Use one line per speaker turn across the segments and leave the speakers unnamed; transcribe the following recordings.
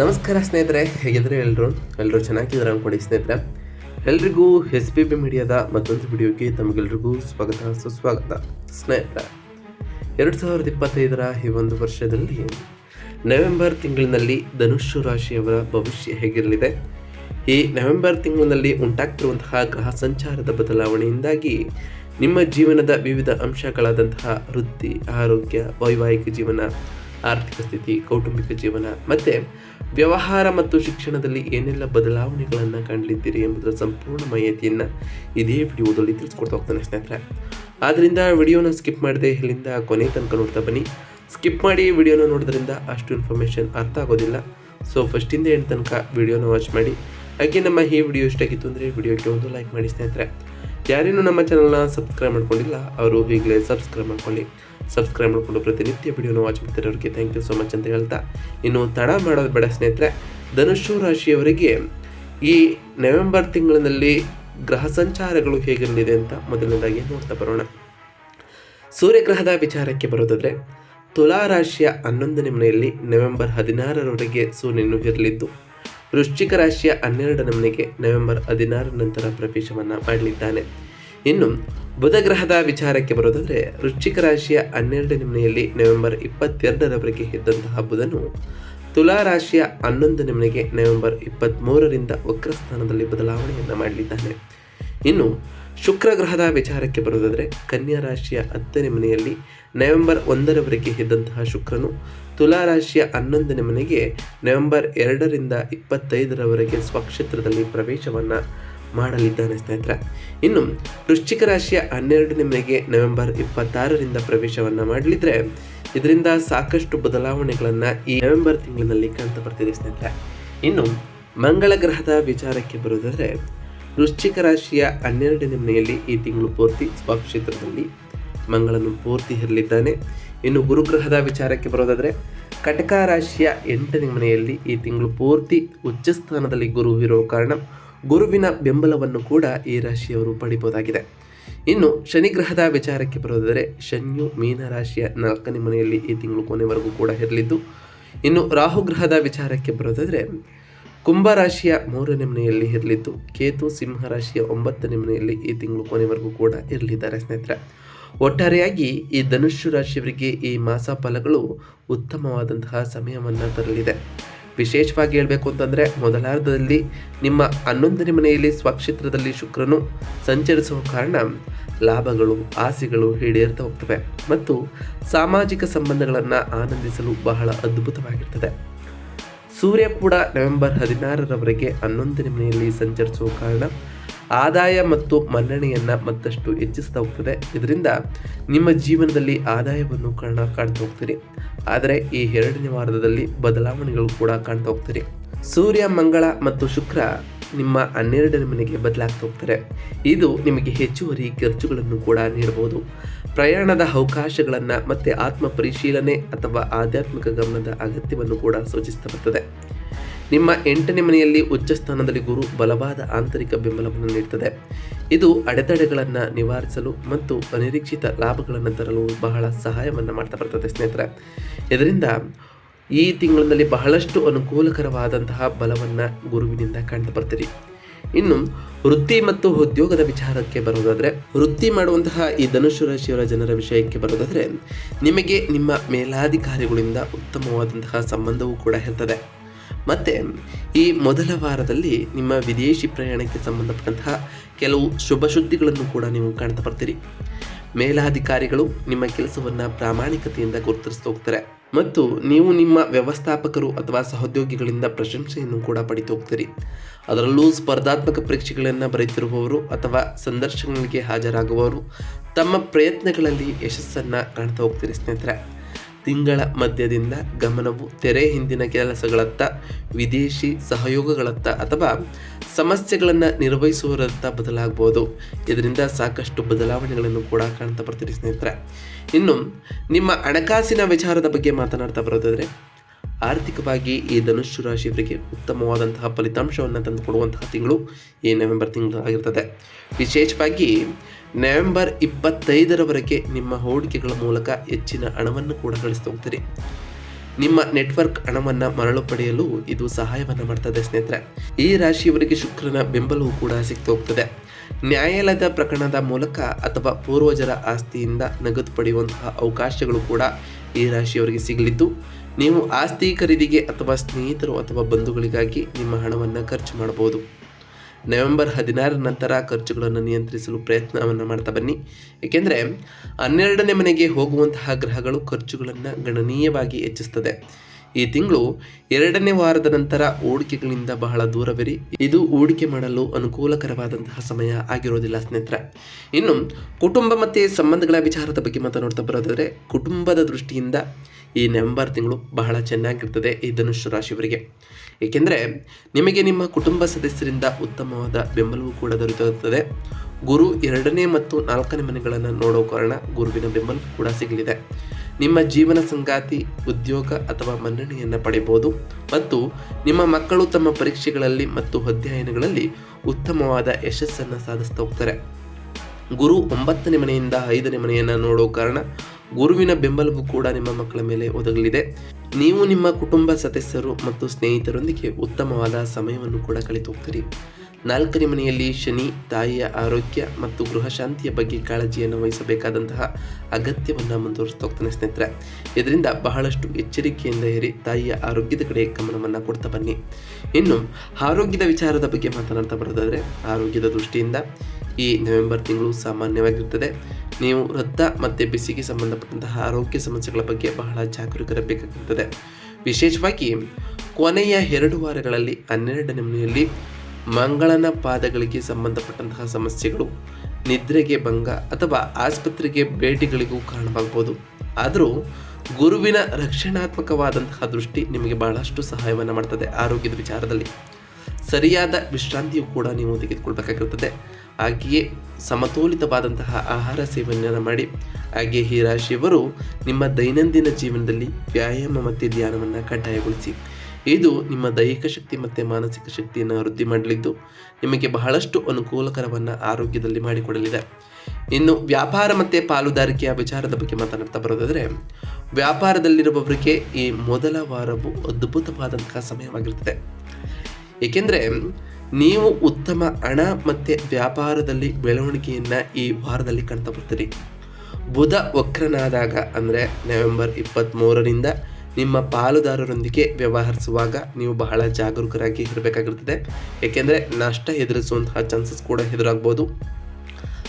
ನಮಸ್ಕಾರ ಸ್ನೇಹಿತರೆ ಹೇಗಿದ್ರೆ ಎಲ್ಲರೂ ಎಲ್ಲರೂ ಚೆನ್ನಾಗಿದ್ದಾರೆ ಅನ್ಕೊಡಿ ಸ್ನೇಹಿತರೆ. ಎಲ್ರಿಗೂ ಎಸ್ ಪಿ ಬಿ ಮೀಡಿಯಾದ ಮತ್ತೊಂದು ವಿಡಿಯೋಗೆ ತಮಗೆಲ್ರಿಗೂ ಸ್ವಾಗತ, ಸುಸ್ವಾಗತ. ಸ್ನೇಹಿತರೆ, ಎರಡು ಸಾವಿರದ ಇಪ್ಪತ್ತೈದರ ಈ ಒಂದು ವರ್ಷದಲ್ಲಿ ನವೆಂಬರ್ ತಿಂಗಳಿನಲ್ಲಿ ಧನುಷ್ ರಾಶಿಯವರ ಭವಿಷ್ಯ ಹೇಗಿರಲಿದೆ? ಈ ನವೆಂಬರ್ ತಿಂಗಳಿನಲ್ಲಿ ಉಂಟಾಗ್ತಿರುವಂತಹ ಗ್ರಹ ಸಂಚಾರದ ಬದಲಾವಣೆಯಿಂದಾಗಿ ನಿಮ್ಮ ಜೀವನದ ವಿವಿಧ ಅಂಶಗಳಾದಂತಹ ವೃತ್ತಿ, ಆರೋಗ್ಯ, ವೈವಾಹಿಕ ಜೀವನ, ಆರ್ಥಿಕ ಸ್ಥಿತಿ, ಕೌಟುಂಬಿಕ ಜೀವನ, ಮತ್ತು ವ್ಯವಹಾರ ಮತ್ತು ಶಿಕ್ಷಣದಲ್ಲಿ ಏನೆಲ್ಲ ಬದಲಾವಣೆಗಳನ್ನು ಕಾಣಲಿದ್ದೀರಿ ಎಂಬುದರ ಸಂಪೂರ್ಣ ಮಾಹಿತಿಯನ್ನು ಇದೇ ವಿಡಿಯೋದಲ್ಲಿ ತಿಳಿಸ್ಕೊಡ್ತಾ ಹೋಗ್ತಾನೆ ಸ್ನೇಹಿತರೆ. ಆದ್ದರಿಂದ ವಿಡಿಯೋನ ಸ್ಕಿಪ್ ಮಾಡದೆ ಇಲ್ಲಿಂದ ಕೊನೆ ತನಕ ನೋಡ್ತಾ ಬನ್ನಿ. ಸ್ಕಿಪ್ ಮಾಡಿ ವಿಡಿಯೋನ ನೋಡೋದ್ರಿಂದ ಅಷ್ಟು ಇನ್ಫಾರ್ಮೇಷನ್ ಅರ್ಥ ಆಗೋದಿಲ್ಲ. ಸೊ ಫಸ್ಟಿಂದ ಎಂಡ್ ತನಕ ವಿಡಿಯೋನ ವಾಚ್ ಮಾಡಿ. ಹಾಗೆ ನಮ್ಮ ಈ ವಿಡಿಯೋ ಇಷ್ಟಾಗಿತ್ತು ಅಂದರೆ ವಿಡಿಯೋಕ್ಕೆ ಒಂದು ಲೈಕ್ ಮಾಡಿ ಸ್ನೇಹಿತರೆ. ಯಾರೇನು ನಮ್ಮ ಚಾನಲ್ನ ಸಬ್ಸ್ಕ್ರೈಬ್ ಮಾಡ್ಕೊಂಡಿಲ್ಲ, ಅವರು ಈಗಲೇ ಸಬ್ಸ್ಕ್ರೈಬ್ ಮಾಡ್ಕೊಳ್ಳಿ. ಸಬ್ಸ್ಕ್ರೈಬ್ ಮಾಡಿಕೊಂಡು ಪ್ರತಿನಿತ್ಯ ವಿಡಿಯೋನ ವಾಚ್ ಮಾಡ್ತಿರೋರಿಗೆ ಥ್ಯಾಂಕ್ ಯು ಸೊ ಮಚ್ ಅಂತ ಹೇಳ್ತಾ. ಇನ್ನು ತಡ ಮಾಡೋದು ಬೇಡ ಸ್ನೇಹಿತರೆ, ಧನುಷು ರಾಶಿಯವರಿಗೆ ಈ ನವೆಂಬರ್ ತಿಂಗಳಿನಲ್ಲಿ ಗ್ರಹ ಸಂಚಾರಗಳು ಹೇಗಿರಲಿದೆ ಅಂತ ಮೊದಲನೇದಾಗಿ ನೋಡ್ತಾ ಬರೋಣ. ಸೂರ್ಯಗ್ರಹದ ವಿಚಾರಕ್ಕೆ ಬರೋದಾದರೆ, ತುಲಾ ರಾಶಿಯ ಹನ್ನೊಂದನೇ ಮನೆಯಲ್ಲಿ ನವೆಂಬರ್ ಹದಿನಾರರವರೆಗೆ ಸೂರ್ಯನು ಇರಲಿದ್ದು, ವೃಶ್ಚಿಕ ರಾಶಿಯ ಹನ್ನೆರಡನೇ ಮನೆಗೆ ನವೆಂಬರ್ ಹದಿನಾರರ ನಂತರ ಪ್ರವೇಶವನ್ನು ಮಾಡಲಿದ್ದಾನೆ. ಇನ್ನು ಬುಧ ಗ್ರಹದ ವಿಚಾರಕ್ಕೆ ಬರೋದಾದ್ರೆ ವೃಶ್ಚಿಕ ರಾಶಿಯ ಹನ್ನೆರಡನೇ ಮನೆಯಲ್ಲಿ ನವೆಂಬರ್ ಇಪ್ಪತ್ತೆರಡರವರೆಗೆ ಇದ್ದಂತಹ ಬುಧನು ತುಲಾ ರಾಶಿಯ ಹನ್ನೊಂದನೇ ಮನೆಗೆ ನವೆಂಬರ್ ಇಪ್ಪತ್ತ್ಮೂರರಿಂದ ವಕ್ರಸ್ಥಾನದಲ್ಲಿ ಬದಲಾವಣೆಯನ್ನು ಮಾಡಲಿದ್ದಾನೆ. ಇನ್ನು ಶುಕ್ರ ಗ್ರಹದ ವಿಚಾರಕ್ಕೆ ಬರೋದಾದರೆ ಕನ್ಯಾ ರಾಶಿಯ ಹತ್ತನೇ ಮನೆಯಲ್ಲಿ ನವೆಂಬರ್ ಒಂದರವರೆಗೆ ಇದ್ದಂತಹ ಶುಕ್ರನು ತುಲಾ ರಾಶಿಯ ಹನ್ನೊಂದನೇ ಮನೆಗೆ ನವೆಂಬರ್ ಎರಡರಿಂದ ಇಪ್ಪತ್ತೈದರವರೆಗೆ ಸ್ವಕ್ಷೇತ್ರದಲ್ಲಿ ಪ್ರವೇಶವನ್ನು ಮಾಡಲಿದ್ದಾನೆ ಸ್ನೇಹಿತರೆ. ಇನ್ನು ವೃಶ್ಚಿಕ ರಾಶಿಯ ಹನ್ನೆರಡನೇ ಮನೆಗೆ ನವೆಂಬರ್ ಇಪ್ಪತ್ತಾರರಿಂದ ಪ್ರವೇಶವನ್ನು ಮಾಡಲಿದ್ರೆ ಇದರಿಂದ ಸಾಕಷ್ಟು ಬದಲಾವಣೆಗಳನ್ನು ಈ ನವೆಂಬರ್ ತಿಂಗಳಿನಲ್ಲಿ ಕಾಣ್ತಾ ಬರ್ತಿದೆ ಸ್ನೇಹಿತರೆ. ಇನ್ನು ಮಂಗಳ ಗ್ರಹದ ವಿಚಾರಕ್ಕೆ ಬರೋದಾದರೆ ವೃಶ್ಚಿಕ ರಾಶಿಯ ಹನ್ನೆರಡನೇ ಮನೆಯಲ್ಲಿ ಈ ತಿಂಗಳು ಪೂರ್ತಿ ಸ್ವಕ್ಷೇತ್ರದಲ್ಲಿ ಮಂಗಳನು ಪೂರ್ತಿ ಇರಲಿದ್ದಾನೆ ಇನ್ನು ಗುರುಗ್ರಹದ ವಿಚಾರಕ್ಕೆ ಬರೋದಾದರೆ ಕಟಕ ರಾಶಿಯ ಎಂಟನೇ ಮನೆಯಲ್ಲಿ ಈ ತಿಂಗಳು ಪೂರ್ತಿ ಉಚ್ಚ ಸ್ಥಾನದಲ್ಲಿ ಗುರು ಇರೋ ಕಾರಣ ಗುರುವಿನ ಬೆಂಬಲವನ್ನು ಕೂಡ ಈ ರಾಶಿಯವರು ಪಡಿಬೋದಾಗಿದೆ ಇನ್ನು ಶನಿಗ್ರಹದ ವಿಚಾರಕ್ಕೆ ಬರೋದಾದರೆ ಶನಿಯು ಮೀನ ರಾಶಿಯ ನಾಲ್ಕನೇ ಮನೆಯಲ್ಲಿ ಈ ತಿಂಗಳು ಕೊನೆವರೆಗೂ ಕೂಡ ಇರಲಿದ್ದು, ಇನ್ನು ರಾಹುಗ್ರಹದ ವಿಚಾರಕ್ಕೆ ಬರೋದಾದರೆ ಕುಂಭ ರಾಶಿಯ ಮೂರನೇ ಮನೆಯಲ್ಲಿ ಇರಲಿದ್ದು, ಕೇತು ಸಿಂಹ ರಾಶಿಯ ಒಂಬತ್ತನೇ ಮನೆಯಲ್ಲಿ ಈ ತಿಂಗಳು ಕೊನೆವರೆಗೂ ಕೂಡ ಇರಲಿದ್ದಾರೆ ಸ್ನೇಹಿತರೆ. ಒಟ್ಟಾರೆಯಾಗಿ ಈ ಧನುಷ್ಯ ರಾಶಿಯವರಿಗೆ ಈ ಮಾಸ ಫಲಗಳು ಉತ್ತಮವಾದಂತಹ ಸಮಯವನ್ನು ತರಲಿದೆ. ವಿಶೇಷವಾಗಿ ಹೇಳಬೇಕು ಅಂತಂದರೆ ಮೊದಲಾರ್ಧದಲ್ಲಿ ನಿಮ್ಮ ಹನ್ನೊಂದನೇ ಮನೆಯಲ್ಲಿ ಸ್ವಕ್ಷೇತ್ರದಲ್ಲಿ ಶುಕ್ರನು ಸಂಚರಿಸುವ ಕಾರಣ ಲಾಭಗಳು, ಆಸೆಗಳು ಈಡೇರ್ತಾ ಹೋಗ್ತವೆ ಮತ್ತು ಸಾಮಾಜಿಕ ಸಂಬಂಧಗಳನ್ನು ಆನಂದಿಸಲು ಬಹಳ ಅದ್ಭುತವಾಗಿರ್ತದೆ. ಸೂರ್ಯ ಕೂಡ ನವೆಂಬರ್ ಹದಿನಾರರವರೆಗೆ ಹನ್ನೊಂದನೇ ಮನೆಯಲ್ಲಿ ಸಂಚರಿಸುವ ಕಾರಣ ಆದಾಯ ಮತ್ತು ಮನ್ನಣೆಯನ್ನು ಮತ್ತಷ್ಟು ಹೆಚ್ಚಿಸ್ತಾ ಹೋಗ್ತದೆ. ಇದರಿಂದ ನಿಮ್ಮ ಜೀವನದಲ್ಲಿ ಆದಾಯವನ್ನು ಕಾಣ, ಕಾಣ್ತಾ ಹೋಗ್ತೀರಿ. ಆದರೆ ಈ ಎರಡನೇ ವಾರದಲ್ಲಿ ಬದಲಾವಣೆಗಳು ಕೂಡ ಕಾಣ್ತಾ ಹೋಗ್ತೀರಿ. ಸೂರ್ಯ, ಮಂಗಳ ಮತ್ತು ಶುಕ್ರ ನಿಮ್ಮ ಹನ್ನೆರಡನೇ ಮನೆಗೆ ಬದಲಾಗ್ತಾ ಹೋಗ್ತಾರೆ. ಇದು ನಿಮಗೆ ಹೆಚ್ಚುವರಿ ಖರ್ಚುಗಳನ್ನು ಕೂಡ ನೀಡಬಹುದು. ಪ್ರಯಾಣದ ಅವಕಾಶಗಳನ್ನು ಮತ್ತು ಆತ್ಮ ಪರಿಶೀಲನೆ ಅಥವಾ ಆಧ್ಯಾತ್ಮಿಕ ಗಮನದ ಅಗತ್ಯವನ್ನು ಕೂಡ ಸೂಚಿಸ್ತಾ ಬರ್ತದೆ. ನಿಮ್ಮ ಎಂಟನೇ ಮನೆಯಲ್ಲಿ ಉಚ್ಚ ಸ್ಥಾನದಲ್ಲಿ ಗುರು ಬಲವಾದ ಆಂತರಿಕ ಬೆಂಬಲವನ್ನು ನೀಡುತ್ತದೆ ಇದು ಅಡೆತಡೆಗಳನ್ನು ನಿವಾರಿಸಲು ಮತ್ತು ಅನಿರೀಕ್ಷಿತ ಲಾಭಗಳನ್ನು ತರಲು ಬಹಳ ಸಹಾಯವನ್ನು ಮಾಡ್ತಾ ಬರ್ತದೆ ಸ್ನೇಹಿತರೆ. ಇದರಿಂದ ಈ ತಿಂಗಳಿನಲ್ಲಿ ಬಹಳಷ್ಟು ಅನುಕೂಲಕರವಾದಂತಹ ಬಲವನ್ನು ಗುರುವಿನಿಂದ ಕಂಡು ಬರ್ತೀರಿ. ಇನ್ನು ವೃತ್ತಿ ಮತ್ತು ಉದ್ಯೋಗದ ವಿಚಾರಕ್ಕೆ ಬರೋದಾದರೆ, ವೃತ್ತಿ ಮಾಡುವಂತಹ ಈ ಧನುಷು ರಾಶಿಯವರ ಜನರ ವಿಷಯಕ್ಕೆ ಬರೋದಾದರೆ, ನಿಮಗೆ ನಿಮ್ಮ ಮೇಲಾಧಿಕಾರಿಗಳಿಂದ ಉತ್ತಮವಾದಂತಹ ಸಂಬಂಧವೂ ಕೂಡ ಇರ್ತದೆ. ಮತ್ತು ಈ ಮೊದಲ ವಾರದಲ್ಲಿ ನಿಮ್ಮ ವಿದೇಶಿ ಪ್ರಯಾಣಕ್ಕೆ ಸಂಬಂಧಪಟ್ಟಂತಹ ಕೆಲವು ಶುಭ ಸುದ್ದಿಗಳನ್ನು ಕೂಡ ನೀವು ಕಾಣ್ತಾ ಬರ್ತೀರಿ. ಮೇಲಾಧಿಕಾರಿಗಳು ನಿಮ್ಮ ಕೆಲಸವನ್ನು ಪ್ರಾಮಾಣಿಕತೆಯಿಂದ ಗುರುತಿಸ್ತಾ ಹೋಗ್ತಾರೆ. ಮತ್ತು ನೀವು ನಿಮ್ಮ ವ್ಯವಸ್ಥಾಪಕರು ಅಥವಾ ಸಹೋದ್ಯೋಗಿಗಳಿಂದ ಪ್ರಶಂಸೆಯನ್ನು ಕೂಡ ಪಡಿತು ಹೋಗ್ತೀರಿ. ಅದರಲ್ಲೂ ಸ್ಪರ್ಧಾತ್ಮಕ ಪರೀಕ್ಷೆಗಳನ್ನು ಬರೆಯುತ್ತಿರುವವರು ಅಥವಾ ಸಂದರ್ಶನಗಳಿಗೆ ಹಾಜರಾಗುವವರು ತಮ್ಮ ಪ್ರಯತ್ನಗಳಲ್ಲಿ ಯಶಸ್ಸನ್ನು ಕಾಣ್ತಾ ಹೋಗ್ತೀರಿ ಸ್ನೇಹಿತರೆ. ತಿಂಗಳ ಮಧ್ಯದಿಂದ ಗಮನವು ತೆರೆ ಹಿಂದಿನ ಕೆಲಸಗಳತ್ತ, ವಿದೇಶಿ ಸಹಯೋಗಗಳತ್ತ ಅಥವಾ ಸಮಸ್ಯೆಗಳನ್ನು ನಿರ್ವಹಿಸುವರತ್ತ ಬದಲಾಗಬಹುದು ಇದರಿಂದ ಸಾಕಷ್ಟು ಬದಲಾವಣೆಗಳನ್ನು ಕೂಡ ಕಾಣ್ತಾ ಬರ್ತೀರಿ ಸ್ನೇಹಿತರೆ. ಇನ್ನು ನಿಮ್ಮ ಹಣಕಾಸಿನ ವಿಚಾರದ ಬಗ್ಗೆ ಮಾತನಾಡ್ತಾ ಬರೋದಾದರೆ, ಆರ್ಥಿಕವಾಗಿ ಈ ಧನುಷ್ಯ ರಾಶಿಯವರಿಗೆ ಉತ್ತಮವಾದಂತಹ ಫಲಿತಾಂಶವನ್ನು ತಂದುಕೊಡುವಂತಹ ತಿಂಗಳು ಈ ನವೆಂಬರ್ ತಿಂಗಳು ಆಗಿರ್ತದೆ ವಿಶೇಷವಾಗಿ ನವೆಂಬರ್ ಇಪ್ಪತ್ತೈದರವರೆಗೆ ನಿಮ್ಮ ಹೂಡಿಕೆಗಳ ಮೂಲಕ ಹೆಚ್ಚಿನ ಹಣವನ್ನು ಕೂಡ ಗಳಿಸ್ತಾ ಹೋಗ್ತೀರಿ. ನಿಮ್ಮ ನೆಟ್ವರ್ಕ್ ಹಣವನ್ನು ಮರಳು ಪಡೆಯಲು ಇದು ಸಹಾಯವನ್ನು ಮಾಡ್ತದೆ ಸ್ನೇಹಿತರೆ. ಈ ರಾಶಿಯವರಿಗೆ ಶುಕ್ರನ ಬೆಂಬಲವೂ ಕೂಡ ಸಿಗ್ತಾ ನ್ಯಾಯಾಲಯದ ಪ್ರಕರಣದ ಮೂಲಕ ಅಥವಾ ಪೂರ್ವಜರ ಆಸ್ತಿಯಿಂದ ನಗದು ಪಡೆಯುವಂತಹ ಅವಕಾಶಗಳು ಕೂಡ ಈ ರಾಶಿಯವರಿಗೆ ಸಿಗಲಿದ್ದು, ನೀವು ಆಸ್ತಿ ಖರೀದಿಗೆ ಅಥವಾ ಸ್ನೇಹಿತರು ಅಥವಾ ಬಂಧುಗಳಿಗಾಗಿ ನಿಮ್ಮ ಹಣವನ್ನು ಖರ್ಚು ಮಾಡಬಹುದು. ನವೆಂಬರ್ ಹದಿನಾರರ ನಂತರ ಖರ್ಚುಗಳನ್ನು ನಿಯಂತ್ರಿಸಲು ಪ್ರಯತ್ನವನ್ನು ಮಾಡ್ತಾ ಬನ್ನಿ. ಏಕೆಂದರೆ ಹನ್ನೆರಡನೇ ಮನೆಗೆ ಹೋಗುವಂತಹ ಗ್ರಹಗಳು ಖರ್ಚುಗಳನ್ನು ಗಣನೀಯವಾಗಿ ಹೆಚ್ಚಿಸ್ತದೆ. ಈ ತಿಂಗಳು ಎರಡನೇ ವಾರದ ನಂತರ ಹೂಡಿಕೆಗಳಿಂದ ಬಹಳ ದೂರವಿರಿ. ಇದು ಹೂಡಿಕೆ ಮಾಡಲು ಅನುಕೂಲಕರವಾದಂತಹ ಸಮಯ ಆಗಿರೋದಿಲ್ಲ ಸ್ನೇಹಿತರೆ. ಇನ್ನು ಕುಟುಂಬ ಮತ್ತು ಸಂಬಂಧಗಳ ವಿಚಾರದ ಬಗ್ಗೆ ಮಾತನಾಡ್ತಾ ಬರೋದಾದರೆ ಕುಟುಂಬದ ದೃಷ್ಟಿಯಿಂದ ಈ ನವೆಂಬರ್ ತಿಂಗಳು ಬಹಳ ಚೆನ್ನಾಗಿರ್ತದೆ ಈ ಧನುಷ್ ರಾಶಿಯವರಿಗೆ. ಏಕೆಂದರೆ ನಿಮಗೆ ನಿಮ್ಮ ಕುಟುಂಬ ಸದಸ್ಯರಿಂದ ಉತ್ತಮವಾದ ಬೆಂಬಲವೂ ಕೂಡ ದೊರೆತಿರುತ್ತದೆ ಗುರು ಎರಡನೇ ಮತ್ತು ನಾಲ್ಕನೇ ಮನೆಗಳನ್ನು ನೋಡೋ ಕಾರಣ ಗುರುವಿನ ಬೆಂಬಲ ಕೂಡ ಸಿಗಲಿದೆ. ನಿಮ್ಮ ಜೀವನ ಸಂಗಾತಿ, ಉದ್ಯೋಗ ಅಥವಾ ಮನ್ನಣೆಯನ್ನು ಪಡೆಯಬಹುದು. ಮತ್ತು ನಿಮ್ಮ ಮಕ್ಕಳು ತಮ್ಮ ಪರೀಕ್ಷೆಗಳಲ್ಲಿ ಮತ್ತು ಅಧ್ಯಯನಗಳಲ್ಲಿ ಉತ್ತಮವಾದ ಯಶಸ್ಸನ್ನು ಸಾಧಿಸ್ತಾ ಹೋಗ್ತಾರೆ. ಗುರು ಒಂಬತ್ತನೇ ಮನೆಯಿಂದ ಐದನೇ ಮನೆಯನ್ನು ನೋಡೋ ಕಾರಣ ಗುರುವಿನ ಬೆಂಬಲವು ಕೂಡ ನಿಮ್ಮ ಮಕ್ಕಳ ಮೇಲೆ ಒದಗಲಿದೆ. ನೀವು ನಿಮ್ಮ ಕುಟುಂಬ ಸದಸ್ಯರು ಮತ್ತು ಸ್ನೇಹಿತರೊಂದಿಗೆ ಉತ್ತಮವಾದ ಸಮಯವನ್ನು ಕೂಡ ಕಳೆದು ಹೋಗ್ತೀರಿ ನಾಲ್ಕನೇ ಮನೆಯಲ್ಲಿ ಶನಿ, ತಾಯಿಯ ಆರೋಗ್ಯ ಮತ್ತು ಗೃಹ ಶಾಂತಿಯ ಬಗ್ಗೆ ಕಾಳಜಿಯನ್ನು ವಹಿಸಬೇಕಾದಂತಹ ಅಗತ್ಯವನ್ನು ಮುಂದುವರಿಸ್ತಾ ಹೋಗ್ತಾನೆ ಸ್ನೇಹಿತರೆ. ಇದರಿಂದ ಬಹಳಷ್ಟು ಎಚ್ಚರಿಕೆಯಿಂದ ಹೇರಿ ತಾಯಿಯ ಆರೋಗ್ಯದ ಕಡೆ ಗಮನವನ್ನು ಕೊಡ್ತಾ ಬನ್ನಿ. ಇನ್ನು, ಆರೋಗ್ಯದ ವಿಚಾರದ ಬಗ್ಗೆ ಮಾತನಾಡ್ತಾ ಬರೋದಾದರೆ, ಆರೋಗ್ಯದ ದೃಷ್ಟಿಯಿಂದ ಈ ನವೆಂಬರ್ ತಿಂಗಳು ಸಾಮಾನ್ಯವಾಗಿರ್ತದೆ. ನೀವು ರಕ್ತ ಮತ್ತು ಬಿಸಿಗೆ ಸಂಬಂಧಪಟ್ಟಂತಹ ಆರೋಗ್ಯ ಸಮಸ್ಯೆಗಳ ಬಗ್ಗೆ ಬಹಳ ಜಾಗರೂಕರಬೇಕಾಗುತ್ತದೆ ವಿಶೇಷವಾಗಿ ಕೊನೆಯ ಎರಡು ವಾರಗಳಲ್ಲಿ ಹನ್ನೆರಡನೇ ಮನೆಯಲ್ಲಿ ಮಂಗಳನ ಪಾದಗಳಿಗೆ ಸಂಬಂಧಪಟ್ಟಂತಹ ಸಮಸ್ಯೆಗಳು, ನಿದ್ರೆಗೆ ಭಂಗ ಅಥವಾ ಆಸ್ಪತ್ರೆಗೆ ಭೇಟಿಗಳಿಗೂ ಕಾರಣವಾಗಬಹುದು. ಆದರೂ ಗುರುವಿನ ರಕ್ಷಣಾತ್ಮಕವಾದಂತಹ ದೃಷ್ಟಿ ನಿಮಗೆ ಬಹಳಷ್ಟು ಸಹಾಯವನ್ನು ಮಾಡ್ತದೆ ಆರೋಗ್ಯದ ವಿಚಾರದಲ್ಲಿ. ಸರಿಯಾದ ವಿಶ್ರಾಂತಿಯು ಕೂಡ ನೀವು ತೆಗೆದುಕೊಳ್ಬೇಕಾಗಿರುತ್ತದೆ. ಹಾಗೆಯೇ ಸಮತೋಲಿತವಾದಂತಹ ಆಹಾರ ಸೇವನೆಯನ್ನು ಮಾಡಿ. ಹಾಗೆ ಈ ರಾಶಿಯವರು ನಿಮ್ಮ ದೈನಂದಿನ ಜೀವನದಲ್ಲಿ ವ್ಯಾಯಾಮ ಮತ್ತು ಧ್ಯಾನವನ್ನು ಕಡ್ಡಾಯಗೊಳಿಸಿ. ಇದು ನಿಮ್ಮ ದೈಹಿಕ ಶಕ್ತಿ ಮತ್ತು ಮಾನಸಿಕ ಶಕ್ತಿಯನ್ನು ವೃದ್ಧಿ ಮಾಡಲಿದ್ದು, ನಿಮಗೆ ಬಹಳಷ್ಟು ಅನುಕೂಲಕರವನ್ನು ಆರೋಗ್ಯದಲ್ಲಿ ಮಾಡಿಕೊಡಲಿದೆ. ಇನ್ನು ವ್ಯಾಪಾರ ಮತ್ತು ಪಾಲುದಾರಿಕೆಯ ವಿಚಾರದ ಬಗ್ಗೆ ಮಾತನಾಡ್ತಾ ಬರೋದಾದರೆ, ವ್ಯಾಪಾರದಲ್ಲಿರುವವರಿಗೆ ಈ ಮೊದಲ ವಾರವು ಅದ್ಭುತವಾದಂತಹ ಸಮಯವಾಗಿರ್ತದೆ. ಏಕೆಂದರೆ ನೀವು ಉತ್ತಮ ಹಣ ಮತ್ತು ವ್ಯಾಪಾರದಲ್ಲಿ ಬೆಳವಣಿಗೆಯನ್ನು ಈ ವಾರದಲ್ಲಿ ಕಾಣ್ತಾ ಬರ್ತೀರಿ. ಬುಧ ವಕ್ರನಾದಾಗ ಅಂದರೆ ನವೆಂಬರ್ ಇಪ್ಪತ್ತ್ಮೂರರಿಂದ ನಿಮ್ಮ ಪಾಲುದಾರರೊಂದಿಗೆ ವ್ಯವಹರಿಸುವಾಗ ನೀವು ಬಹಳ ಜಾಗರೂಕರಾಗಿ ಇರಬೇಕಾಗಿರ್ತದೆ. ಏಕೆಂದರೆ ನಷ್ಟ ಎದುರಿಸುವಂತಹ ಚಾನ್ಸಸ್ ಕೂಡ ಎದುರಾಗ್ಬೋದು.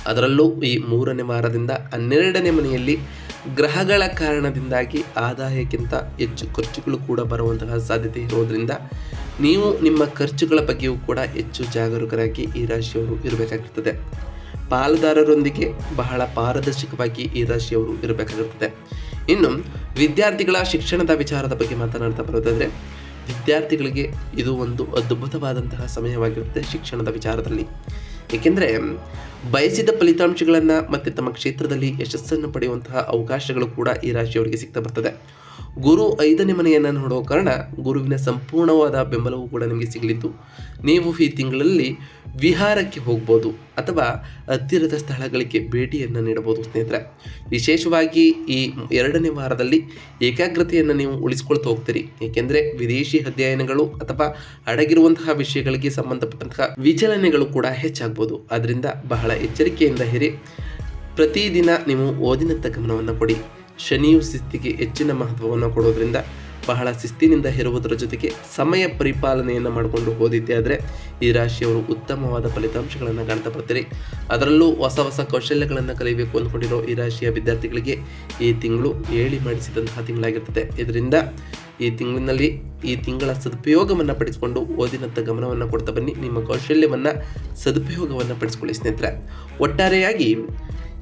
ಅದರಲ್ಲೂ ಈ ಮೂರನೇ ವಾರದಿಂದ ಹನ್ನೆರಡನೇ ಮನೆಯಲ್ಲಿ ಗ್ರಹಗಳ ಕಾರಣದಿಂದಾಗಿ ಆದಾಯಕ್ಕಿಂತ ಹೆಚ್ಚು ಖರ್ಚುಗಳು ಕೂಡ ಬರುವಂತಹ ಸಾಧ್ಯತೆ ಇರೋದರಿಂದ ನೀವು ನಿಮ್ಮ ಖರ್ಚುಗಳ ಬಗ್ಗೆಯೂ ಕೂಡ ಹೆಚ್ಚು ಜಾಗರೂಕರಾಗಿ ಈ ರಾಶಿಯವರು ಇರಬೇಕಾಗಿರ್ತದೆ. ಪಾಲುದಾರರೊಂದಿಗೆ ಬಹಳ ಪಾರದರ್ಶಕವಾಗಿ ಈ ರಾಶಿಯವರು ಇರಬೇಕಾಗಿರ್ತದೆ. ಇನ್ನು ವಿದ್ಯಾರ್ಥಿಗಳ ಶಿಕ್ಷಣದ ವಿಚಾರದ ಬಗ್ಗೆ ಮಾತನಾಡ್ತಾ ಬರೋದಾದರೆ ವಿದ್ಯಾರ್ಥಿಗಳಿಗೆ ಇದು ಒಂದು ಅದ್ಭುತವಾದಂತಹ ಸಮಯವಾಗಿರುತ್ತೆ ಶಿಕ್ಷಣದ ವಿಚಾರದಲ್ಲಿ. ಏಕೆಂದರೆ, ಬಯಸಿದ ಫಲಿತಾಂಶಗಳನ್ನು ಮತ್ತು ತಮ್ಮ ಕ್ಷೇತ್ರದಲ್ಲಿ ಯಶಸ್ಸನ್ನು ಪಡೆಯುವಂತಹ ಅವಕಾಶಗಳು ಕೂಡ ಈ ರಾಶಿಯವರಿಗೆ ಸಿಗ್ತಾ ಬರ್ತದೆ. ಗುರು ಐದನೇ ಮನೆಯನ್ನು ನೋಡುವ ಕಾರಣ ಗುರುವಿನ ಸಂಪೂರ್ಣವಾದ ಬೆಂಬಲವು ಕೂಡ ನಿಮಗೆ ಸಿಗಲಿದ್ದು, ನೀವು ಈ ತಿಂಗಳಲ್ಲಿ ವಿಹಾರಕ್ಕೆ ಹೋಗ್ಬೋದು ಅಥವಾ ಹತ್ತಿರದ ಸ್ಥಳಗಳಿಗೆ ಭೇಟಿಯನ್ನು ನೀಡಬಹುದು ಸ್ನೇಹಿತರೆ. ವಿಶೇಷವಾಗಿ ಈ ಎರಡನೇ ವಾರದಲ್ಲಿ ಏಕಾಗ್ರತೆಯನ್ನು ನೀವು ಉಳಿಸ್ಕೊಳ್ತಾ ಹೋಗ್ತೀರಿ. ಏಕೆಂದರೆ ವಿದೇಶಿ ಅಧ್ಯಯನಗಳು ಅಥವಾ ಅಡಗಿರುವಂತಹ ವಿಷಯಗಳಿಗೆ ಸಂಬಂಧಪಟ್ಟಂತಹ ವಿಚಲನೆಗಳು ಕೂಡ ಹೆಚ್ಚಾಗ್ಬೋದು. ಅದರಿಂದ ಬಹಳ ಎಚ್ಚರಿಕೆಯಿಂದ ಹೇರಿ ಪ್ರತಿದಿನ ನೀವು ಓದಿನತ್ತ ಗಮನವನ್ನು ಕೊಡಿ. ಶನಿಯು ಶಿಸ್ತಿಗೆ ಹೆಚ್ಚಿನ ಮಹತ್ವವನ್ನು ಕೊಡೋದ್ರಿಂದ ಬಹಳ ಶಿಸ್ತಿನಿಂದ ಇರುವುದರ ಜೊತೆಗೆ ಸಮಯ ಪರಿಪಾಲನೆಯನ್ನು ಮಾಡಿಕೊಂಡು ಓದಿದ್ದೆ ಆದರೆ ಈ ರಾಶಿಯವರು ಉತ್ತಮವಾದ ಫಲಿತಾಂಶಗಳನ್ನು ಕಾಣ್ತಾ ಬರ್ತೀರಿ. ಅದರಲ್ಲೂ ಹೊಸ ಹೊಸ ಕೌಶಲ್ಯಗಳನ್ನು ಕಲಿಯಬೇಕು ಅಂದ್ಕೊಂಡಿರೋ ಈ ರಾಶಿಯ ವಿದ್ಯಾರ್ಥಿಗಳಿಗೆ ಈ ತಿಂಗಳು ಹೇಳಿ ಮಾಡಿಸಿದಂತಹ ತಿಂಗಳಾಗಿರ್ತದೆ. ಇದರಿಂದ ಈ ತಿಂಗಳಿನಲ್ಲಿ ಈ ತಿಂಗಳ ಸದುಪಯೋಗವನ್ನು ಪಡಿಸಿಕೊಂಡು ಓದಿನತ್ತ ಗಮನವನ್ನು ಕೊಡ್ತಾ ಬನ್ನಿ. ನಿಮ್ಮ ಕೌಶಲ್ಯವನ್ನು ಸದುಪಯೋಗವನ್ನು ಪಡಿಸ್ಕೊಳ್ಳಿ ಸ್ನೇಹಿತರೆ. ಒಟ್ಟಾರೆಯಾಗಿ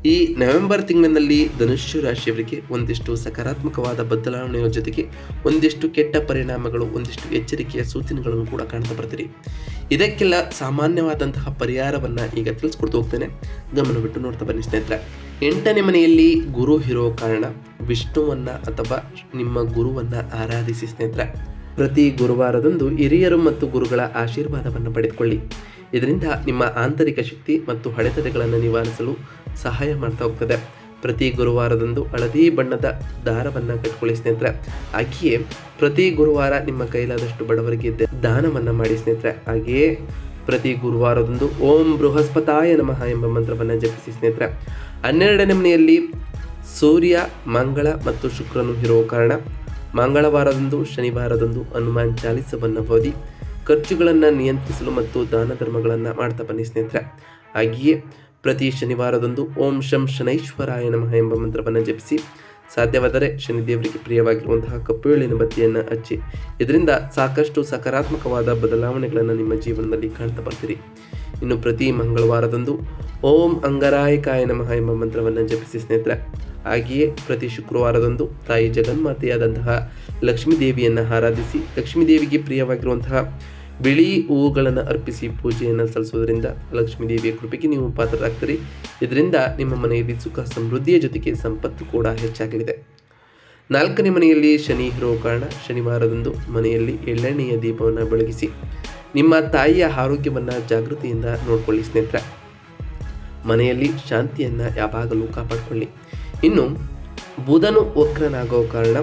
ಈ ನವೆಂಬರ್ ತಿಂಗಳಿನಲ್ಲಿ ಧನುಷ್ಯ ರಾಶಿಯವರಿಗೆ ಒಂದಿಷ್ಟು ಸಕಾರಾತ್ಮಕವಾದ ಬದಲಾವಣೆಯ ಜೊತೆಗೆ ಒಂದಿಷ್ಟು ಕೆಟ್ಟ ಪರಿಣಾಮಗಳು, ಒಂದಿಷ್ಟು ಎಚ್ಚರಿಕೆಯ ಸೂಚನೆಗಳನ್ನು ಕೂಡ ಕಾಣ್ತಾ ಬರ್ತೀರಿ ಇದಕ್ಕೆಲ್ಲ ಸಾಮಾನ್ಯವಾದಂತಹ ಪರಿಹಾರವನ್ನು ಈಗ ತಿಳಿಸ್ಕೊಡ್ತಾ ಹೋಗ್ತೇನೆ. ಗಮನವಿಟ್ಟು ನೋಡ್ತಾ ಬನ್ನಿ ಸ್ನೇಹಿತರೆ. ಎಂಟನೇ ಮನೆಯಲ್ಲಿ ಗುರು ಇರೋ ಕಾರಣ ವಿಷ್ಣುವನ್ನು ಅಥವಾ ನಿಮ್ಮ ಗುರುವನ್ನು ಆರಾಧಿಸಿ ಸ್ನೇಹಿತರೆ. ಪ್ರತಿ ಗುರುವಾರದಂದು ಹಿರಿಯರು ಮತ್ತು ಗುರುಗಳ ಆಶೀರ್ವಾದವನ್ನು ಪಡೆದುಕೊಳ್ಳಿ. ಇದರಿಂದ ನಿಮ್ಮ ಆಂತರಿಕ ಶಕ್ತಿ ಮತ್ತು ಹಳೆತಡೆಗಳನ್ನು ನಿವಾರಿಸಲು ಸಹಾಯ ಮಾಡ್ತಾ ಹೋಗ್ತದೆ. ಪ್ರತಿ ಗುರುವಾರದಂದು ಹಳದಿ ಬಣ್ಣದ ದಾರವನ್ನು ಕಟ್ಕೊಳ್ಳಿ ಸ್ನೇಹಿತರೆ. ಹಾಗೆಯೇ ಪ್ರತಿ ಗುರುವಾರ ನಿಮ್ಮ ಕೈಲಾದಷ್ಟು ಬಡವರಿಗೆ ದಾನವನ್ನು ಮಾಡಿ ಸ್ನೇಹಿತರೆ. ಹಾಗೆಯೇ ಪ್ರತಿ ಗುರುವಾರದಂದು ಓಂ ಬೃಹಸ್ಪತಾಯ ನಮಃ ಎಂಬ ಮಂತ್ರವನ್ನು ಜಪಿಸಿ ಸ್ನೇಹಿತರೆ. ಹನ್ನೆರಡನೇ ಮನೆಯಲ್ಲಿ ಸೂರ್ಯ, ಮಂಗಳ ಮತ್ತು ಶುಕ್ರನು ಇರುವ ಕಾರಣ ಮಂಗಳವಾರದಂದು, ಶನಿವಾರದಂದು ಹನುಮಾನ್ ಚಾಲಿಸವನ್ನು ಓದಿ ಖರ್ಚುಗಳನ್ನು ನಿಯಂತ್ರಿಸಲು ಮತ್ತು ದಾನ ಧರ್ಮಗಳನ್ನು ಮಾಡ್ತಾ ಬನ್ನಿ ಸ್ನೇಹಿತರೆ. ಹಾಗೆಯೇ ಪ್ರತಿ ಶನಿವಾರದಂದು ಓಂ ಶಂ ಶನೈಶ್ವರಾಯ ನಮಃ ಎಂಬ ಮಂತ್ರವನ್ನು ಜಪಿಸಿ, ಸಾಧ್ಯವಾದರೆ ಶನಿದೇವರಿಗೆ ಪ್ರಿಯವಾಗಿರುವಂತಹ ಕಪ್ಪು ಎಳ್ಳಿನ ಬತ್ತಿಯನ್ನು ಹಚ್ಚಿ, ಇದರಿಂದ ಸಾಕಷ್ಟು ಸಕಾರಾತ್ಮಕವಾದ ಬದಲಾವಣೆಗಳನ್ನು ನಿಮ್ಮ ಜೀವನದಲ್ಲಿ ಕಾಣ್ತಾ ಬರ್ತೀರಿ. ಇನ್ನು ಪ್ರತಿ ಮಂಗಳವಾರದಂದು ಓಂ ಅಂಗರಾಯಕಾಯ ನಮಃ ಎಂಬ ಮಂತ್ರವನ್ನು ಜಪಿಸಿ ಸ್ನೇಹಿತರೆ. ಹಾಗೆಯೇ ಪ್ರತಿ ಶುಕ್ರವಾರದಂದು ತಾಯಿ ಜಗನ್ಮಾತೆಯಾದಂತಹ ಲಕ್ಷ್ಮೀ ದೇವಿಯನ್ನು ಆರಾಧಿಸಿ, ಲಕ್ಷ್ಮೀ ದೇವಿಗೆ ಪ್ರಿಯವಾಗಿರುವಂತಹ ಬಿಳಿ ಹೂವುಗಳನ್ನು ಅರ್ಪಿಸಿ ಪೂಜೆಯನ್ನು ಸಲ್ಲಿಸೋದ್ರಿಂದ ಲಕ್ಷ್ಮೀ ದೇವಿಯ ಕೃಪೆಗೆ ನೀವು ಪಾತ್ರರಾಗ್ತೀರಿ. ಇದರಿಂದ ನಿಮ್ಮ ಮನೆಯಲ್ಲಿ ಸುಖ ಸಮೃದ್ಧಿಯ ಜೊತೆಗೆ ಸಂಪತ್ತು ಕೂಡ ಹೆಚ್ಚಾಗಲಿದೆ. ನಾಲ್ಕನೇ ಮನೆಯಲ್ಲಿ ಶನಿ ಇರುವ ಕಾರಣ ಶನಿವಾರದಂದು ಮನೆಯಲ್ಲಿ ಎಳ್ಳೆಣ್ಣೆಯ ದೀಪವನ್ನು ಬೆಳಗಿಸಿ ನಿಮ್ಮ ತಾಯಿಯ ಆರೋಗ್ಯವನ್ನು ಜಾಗೃತಿಯಿಂದ ನೋಡಿಕೊಳ್ಳಿ ಸ್ನೇಹಿತರೆ. ಮನೆಯಲ್ಲಿ ಶಾಂತಿಯನ್ನು ಯಾವಾಗಲೂ ಕಾಪಾಡಿಕೊಳ್ಳಿ. ಇನ್ನು ಬುಧನು ವಕ್ರನಾಗೋ ಕಾರಣ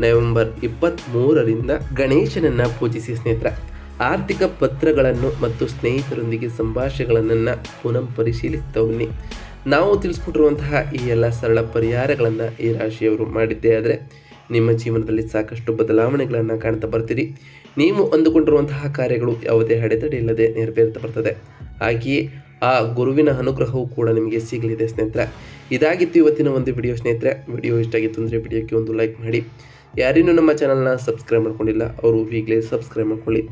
ನವೆಂಬರ್ ಇಪ್ಪತ್ತ್ಮೂರರಿಂದ ಗಣೇಶನನ್ನು ಪೂಜಿಸಿ ಸ್ನೇಹಿತರೆ. ಆರ್ಥಿಕ ಪತ್ರಗಳನ್ನು ಮತ್ತು ಸ್ನೇಹಿತರೊಂದಿಗೆ ಸಂಭಾಷಣೆಗಳನ್ನು ಪುನಃ ಪರಿಶೀಲಿಸ್ತಾ ಬನ್ನಿ ನಾವು ತಿಳಿಸ್ಕೊಟ್ಟಿರುವಂತಹ ಈ ಎಲ್ಲ ಸರಳ ಪರಿಹಾರಗಳನ್ನು ಈ ರಾಶಿಯವರು ಮಾಡಿದ್ದೇ ಆದರೆ, ನಿಮ್ಮ ಜೀವನದಲ್ಲಿ ಸಾಕಷ್ಟು ಬದಲಾವಣೆಗಳನ್ನು ಕಾಣ್ತಾ ಬರ್ತೀರಿ. ನೀವು ಅಂದುಕೊಂಡಿರುವಂತಹ ಕಾರ್ಯಗಳು ಯಾವುದೇ ಅಡೆತಡೆ ಇಲ್ಲದೆ ನೆರವೇರ್ತಾ ಬರ್ತದೆ. ಹಾಗೆಯೇ ಆ ಗುರುವಿನ ಅನುಗ್ರಹವೂ ಕೂಡ ನಿಮಗೆ ಸಿಗಲಿದೆ ಸ್ನೇಹಿತರೆ. ಇದಾಗಿತ್ತು ಇವತ್ತಿನ ಒಂದು ವಿಡಿಯೋ ಸ್ನೇಹಿತರೆ. ವಿಡಿಯೋ ಇಷ್ಟ ಆಗಿತ್ತು ಅಂದರೆ ವಿಡಿಯೋಕ್ಕೆ ಒಂದು ಲೈಕ್ ಮಾಡಿ. ಯಾರಿನ್ನೂ ನಮ್ಮ ಚಾನಲ್ನ ಸಬ್ಸ್ಕ್ರೈಬ್ ಮಾಡ್ಕೊಂಡಿಲ್ಲ, ಅವರು ಈಗಲೇ ಸಬ್ಸ್ಕ್ರೈಬ್ ಮಾಡ್ಕೊಳ್ಳಿ.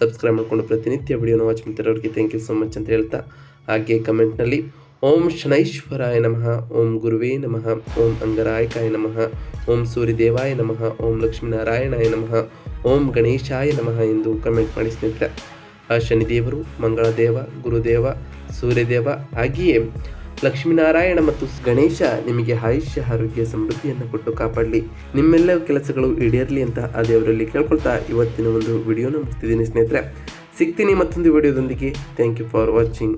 ಸಬ್ಸ್ಕ್ರೈಬ್ ಮಾಡ್ಕೊಂಡು ಪ್ರತಿನಿತ್ಯ ವಿಡಿಯೋನ ವಾಚ್ ಮಾಡ್ತಿರೋರಿಗೆ ಥ್ಯಾಂಕ್ ಯು ಸೊ ಮಚ್ ಅಂತ ಹೇಳ್ತಾ, ಹಾಗೆ ಕಮೆಂಟ್ನಲ್ಲಿ ಓಂ ಶನೈಶ್ವರಾಯ ನಮಃ, ಓಂ ಗುರುವೇ ನಮಃ, ಓಂ ಅಂಗರಾಯಕಾಯ ನಮಃ, ಓಂ ಸೂರ್ಯದೇವಾಯ ನಮಃ, ಓಂ ಲಕ್ಷ್ಮೀನಾರಾಯಣಾಯ ನಮಃ, ಓಂ ಗಣೇಶಾಯ ನಮಃ ಎಂದು ಕಮೆಂಟ್ ಮಾಡಿ ಸ್ನೇಹಿತರೆ. ಆ ಶನಿದೇವರು, ಮಂಗಳದೇವ, ಗುರುದೇವ, ಸೂರ್ಯದೇವ, ಹಾಗೆಯೇ ಲಕ್ಷ್ಮೀನಾರಾಯಣ ಮತ್ತು ಗಣೇಶ ನಿಮಗೆ ಆಯುಷ್ಯ, ಆರೋಗ್ಯ, ಸಮೃದ್ಧಿಯನ್ನು ಕೊಟ್ಟು ಕಾಪಾಡಲಿ. ನಿಮ್ಮೆಲ್ಲ ಕೆಲಸಗಳು ಈಡೇರಲಿ ಅಂತ ಆ ದೇವರಲ್ಲಿ ಕೇಳ್ಕೊಳ್ತಾ ಇವತ್ತಿನ ಒಂದು ವಿಡಿಯೋನ ಮುಗಿಸ್ತಿದ್ದೀನಿ ಸ್ನೇಹಿತರೆ. ಸಿಗ್ತೀನಿ ಮತ್ತೊಂದು ವಿಡಿಯೋದೊಂದಿಗೆ. Thank you for watching